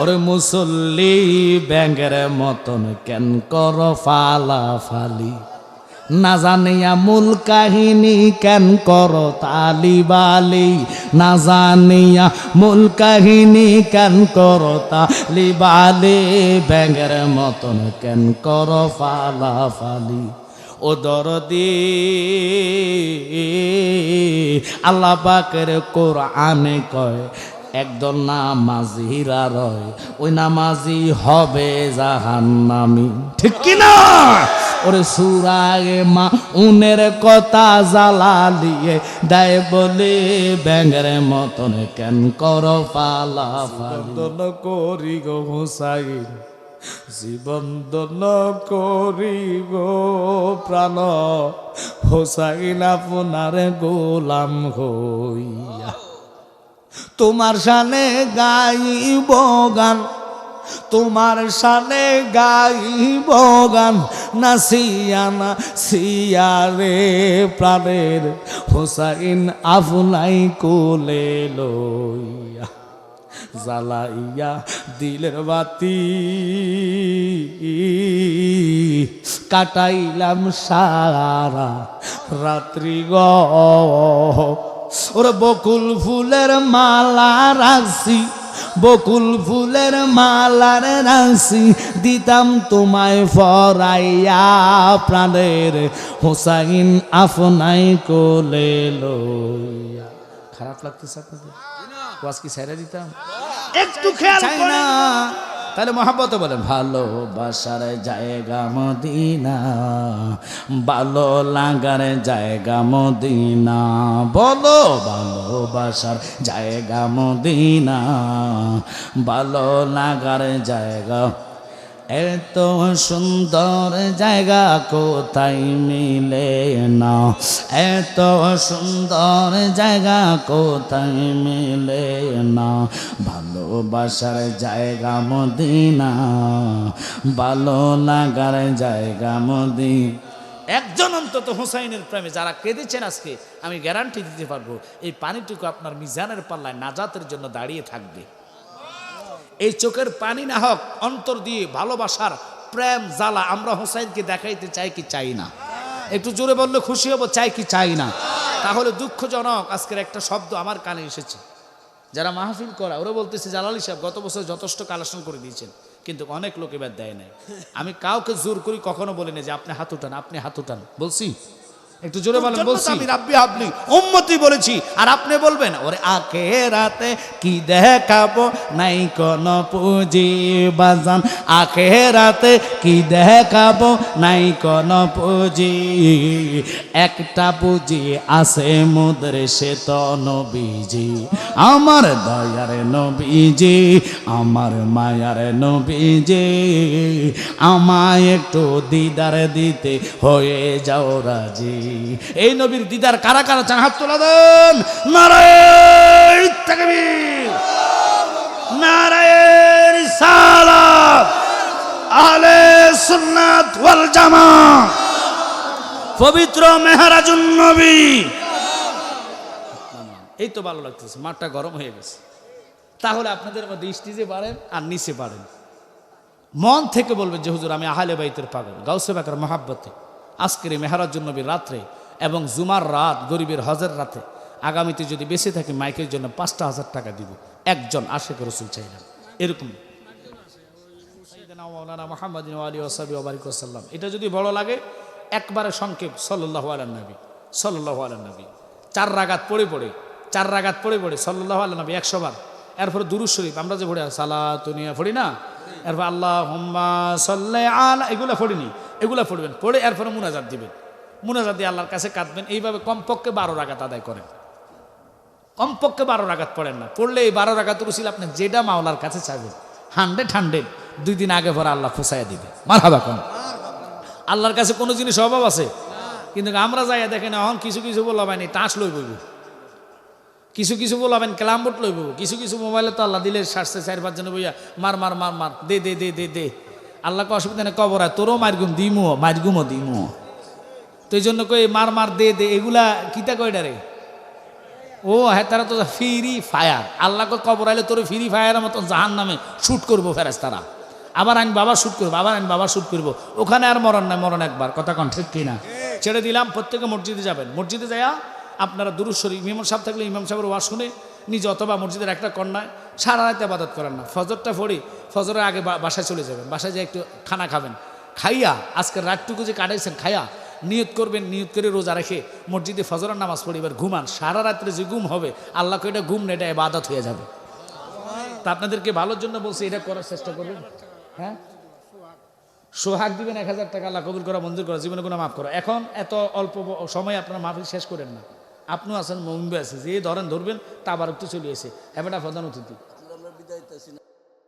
ওরে মুসল্লি ব্যাঙ্গের মতন কেন কর ফালা ফালি না জানিয়া মূল কাহিনী কেন কর তালিবালি? না জানিয়া মূল কাহিনী কেন কর তালিবালি? ব্যাঙ্গের মতন কেন কর ফালা ফালি ও দরদি, আল্লাহ পাকের কোরআনে কয় একদল নামাজিরা রয় ওই নামাজি হবে জাহান্নামি। ঠিক কি না ওরে সুরাগে মা উনের কথা জ্বালালিয়ে দেয় বলে ব্যাঙের মতন কেন কর পালা করি গো হুসাইন, জীবন দন করি গো প্রাণ। হোসাইন আপনার গোলাম হইয়া তোমার সানে গাইব গান, তোমার সানে গাইব গান। নাসিয়ানা সিয়ারে প্রাণের হোসাইন আফুলাই কোলে লইয়া জ্বালাইয়া দিলের বাতি। কাটাইলাম সারা রাত্রি গ ওরে বকুল ফুলের মালা রাখছি বকুল ফুলের মালার রাখছি দিতাম তোমায় ফরাইয়া প্রাণের হোসাইন আফনাই কোলে লইয়া। খারাপ লাগতেছে আপনাদের? ওয়াজ কি ছেড়ে দিতাম? একটু খেয়াল না। তাহলে মহাব্বত বলেন, ভালোবাসার জায়গা মদিনা, ভালো লাগার জায়গা মদিনা, বলো ভালোবাসার জায়গা মদিনা, ভালো লাগার জায়গা এত সুন্দর জায়গা কোথায় মিলে না? এত সুন্দর জায়গা কোথায় মিলে না? ভালোবাসার জায়গা মদিনা, ভালো লাগার জায়গা মদিনা। একজন অন্তত হুসাইনের প্রেমে যারা কেঁদেছেন আজকে, আমি গ্যারান্টি দিতে পারব, এই পানিটুকু আপনার মিজানের পাল্লায় নাজাতের জন্য দাঁড়িয়ে থাকবে। এই চোখের পানি না হোক, অন্তর দিয়ে ভালোবাসার প্রেম জ্বালা আমরা হোসাইনকে দেখাইতে চাই কি চাই না। একটু জোরে বললে খুশি হব, চাই কি চাই না। তাহলে দুঃখজনক আজকের একটা শব্দ আমার কানে এসেছে। যারা মাহফিল করা, ওরা বলতেছে, জালালি সাহেব গত বছর যথেষ্ট কালেকশন করে দিয়েছেন, কিন্তু অনেক লোক এবার দেয় নাই। আমি কাউকে জোর করি কখনো বলিনি যে আপনি হাত উঠান, আপনি হাত উঠান। বলছি একটু জোরে বলেন বলছি। আমি রাব্বি হাবলি উম্মতি বলেছি। আর আপনি বলবেন ওরে আকে রাতে কি দেখাবো? নাই কোন পুঁজি বাজান। আখে রাতে কি দেখাবো? নাই কোন পুঁজি। একটা পুঁজি আছে মুদ্রে সে তো নবীজি। আমার দয়ার নবীজি আমার মায়ার নবীজি। আমায় একটু দিদার দিতে হয়ে যাও রাজি। এই নবীর দিদার কারা কারা চান হাত তোলা দেন? নারায়ণ তাকবীর। নারায়ণ সালাত আহলে সুন্নাত জামা। পবিত্র মেহরাজুন নবী। এই তো ভালো লাগতেছে, মাঠটা গরম হয়ে গেছে। তাহলে আপনাদের মধ্যে স্টেজে পারেন আর নিচে পারেন মন থেকে বলবেন যে, হুজুর, আমি আহলে বাইতের পাগল, গাউসে বাকার মহাব্বতে। আজকের এই মেহরাজুন নবীর রাত্রে এবং জুমার রাত, গরিবের হজের রাতে আগামীতে যদি বেঁচে থাকি, মাইকের জন্য পাঁচটা হাজার টাকা দিব। একজন আশেখ রসুল চাইলাম এরকম। এটা যদি বড় লাগে, একবারে সংক্ষেপ, সাল্লাল্লাহু আলাইহি নবী, সাল্লাল্লাহু আলাইহি নবী। চার রাগাত পড়ে পড়ে, চার রাগাত পড়ে পড়ে, সাল্লাল্লাহু আলাইহি নবী 100 বার। এরপরে দুরূদ শরীফ, আমরা যে পড়ি সালাতুনিয়া পড়ি না? এরপর আল্লাহ হুম্মা সাল্লি আলা এগুলা পড়িনি, এগুলা পড়বেন। পড়ে এরপরে মুনাজাত দিবেন। মুনাজাত দিয়ে আল্লাহর কাছে কাঁদবেন। এইভাবে কমপক্ষে বারো রাগাত আদায় করেন। কমপক্ষে বারো রাগাত পড়েন না। পড়লে এই বারো রাগাত রুসিল আপনি যেটা মাওলার কাছে চাইবেন, হান্ড্রেড হান্ড্রেড, দুই দিন আগে পরে আল্লাহ ফুসাইয়া দিবে। মার হাবা কোন? আল্লাহর কাছে কোনো জিনিস অভাব আছে? কিন্তু আমরা যাই দেখেন এখন কিছু কিছু এই টাঁচ লই বইব কিছু কিছু বলবেন ক্লামবোর্ড লইব। কিছু কিছু মোবাইলে তো আল্লাহ দিলে সারছে চার পাঁচজন বইয়া, মার মার মার মার, দে দে দে দে দে। আল্লাহকে অসুবিধা নেই, কবর হয় তোরও মারগুম দিমু মারগুমও দিমু তো এই জন্য কই, মার মার, দে দে, এগুলা কিতা কয়টা রে ও হ্যাঁ তারা তো ফ্রি ফায়ার আল্লাহকে কবর আইলে তোর ফ্রি ফায়ারের মতো জাহান নামে শ্যুট করব ফেরাস তারা আবার আমি বাবা শ্যুট করব, আবার আমি বাবা শ্যুট করব। ওখানে আর মরণ নাই, মরণ একবার। কথা কন, ঠিক কিনা? ছেড়ে দিলাম, প্রত্যেকে মসজিদে যাবেন। মসজিদে যাইয়া আপনারা দুরুদ শরীফ, ইমাম সাহেব থাকলে ইমাম সাহেবের ওয়াজ শুনে নিজে অথবা মসজিদের একটা কন্যায় সারা রাতে আবাদত করেন না। ফজরটা পড়ি ফজরের আগে বাসায় চলে যাবেন, বাসায় যেয়ে একটু খানা খাবেন। খাইয়া আজকের রাতটুকু যে কাটাইছেন, খাইয়া নিয়ত করবেন, নিয়ত করে রোজা রেখে মসজিদে ফজরের নামাজ পড়ি এবার ঘুমান। সারা রাত্রে যে ঘুম হবে আল্লাহকে এটা ঘুম না, এটা এবাদত হয়ে যাবে। তা আপনাদেরকে ভালোর জন্য বলছি, এটা করার চেষ্টা করবেন। হ্যাঁ? সোহাগ দিবেন এক হাজার টাকা, আল্লাহ কবুল করা, মঞ্জুর করা, জীবনে কোনো মাফ করা। এখন এত অল্প সময় আপনারা মাহফিল শেষ করেন না। আপনিও আছেন মুম্বাই আছে। যে ধরেন, ধরবেন, তা আবার একটু চলে এসে। এবার প্রধান অতিথি।